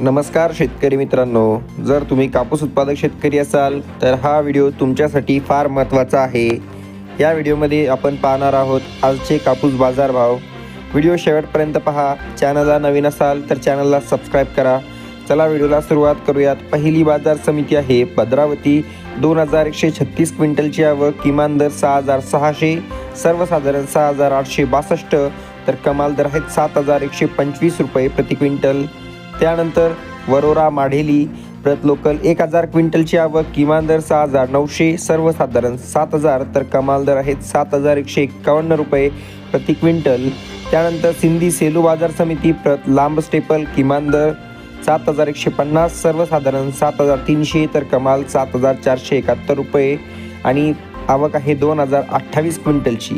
नमस्कार शेतकरी मित्रांनो. जर तुम्ही कापूस उत्पादक शेतकरी असाल तर हा व्हिडिओ तुमच्यासाठी फार महत्त्वाचा आहे. या व्हिडिओमध्ये आपण पाहणार आहोत आजचे कापूस बाजारभाव. व्हिडिओ शेवटपर्यंत पहा. चॅनलला नवीन असाल तर चॅनलला सबस्क्राईब करा. चला व्हिडिओला सुरुवात करूयात. पहिली बाजार समिती आहे भद्रावती. दोन हजार एकशे छत्तीस क्विंटलची आवक किमान दर सहा हजार सहाशे सर्वसाधारण सहा हजार आठशे बासष्ट तर कमाल दर आहेत सात हजार एकशे पंचवीस रुपये प्रति क्विंटल. त्यानंतर वरोरा माढेली प्रत लोकल एक हजार क्विंटलची आवक किमान दर सहा हजार नऊशे सर्वसाधारण सात हजार तर कमाल दर आहेत सात हजार एकशे एक्कावन्न रुपये प्रति क्विंटल. त्यानंतर सिंधी सेलू बाजार समिती प्रत लांब स्टेपल किमान दर सात हजार एकशे पन्नास सर्वसाधारण सात हजार तीनशे तर कमाल सात हजार चारशे एकाहत्तर रुपये. आणि आवक आहे दोन हजार अठ्ठावीस क्विंटलची.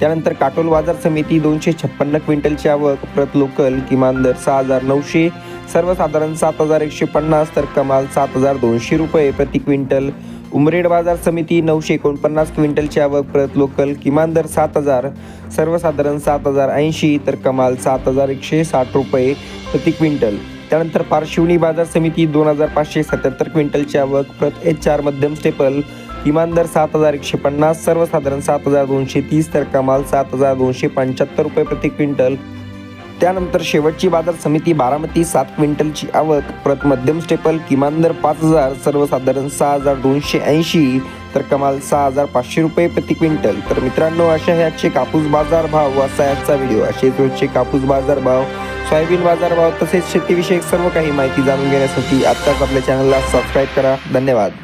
त्यानंतर काटोल बाजार समिती दोनशे छप्पन्न क्विंटलची आवक प्रत लोकल किमान दर सहा हजार नऊशे सर्वसाधारण सात हजार एकशे पन्नास तर कमाल सात हजार दोनशे रुपये प्रति क्विंटल. उमरेड बाजार समिती नऊशे एकोणपन्नास क्विंटलची आवक प्रत लोकल किमान दर सात हजार सर्वसाधारण सात हजार ऐंशी तर कमाल सात हजार एकशे साठ रुपये प्रति क्विंटल. त्यानंतर पारशिवनी बाजार समिती दोन हजार पाचशे सत्याहत्तर क्विंटलची आवक प्रत एच चार मध्यम स्टेपल किमान दर सात हजार एकशे पन्नास सर्वसाधारण सात हजार दोनशे तीस तर कमाल सात हजार दोनशे पंच्याहत्तर रुपये प्रति क्विंटल. त्यानंतर शेवटची बाजार समिती बारामती सात क्विंटलची आवक प्रत मध्यम स्टेपल किमान दर पाच हजार सर्वसाधारण सहा हजार दोनशे ऐंशी तर कमाल सहा हजार पाचशे रुपये प्रति क्विंटल. तर मित्रांनो अशा ह्याचे कापूस बाजार भाव असा याचा व्हिडिओ. असे रोजचे कापूस बाजार भाव सोयाबीन बाजार भाव तसेच शेतीविषयक सर्व काही माहिती जाणून घेण्यासाठी आत्ताच आपल्या चॅनलला सबस्क्राईब करा. धन्यवाद.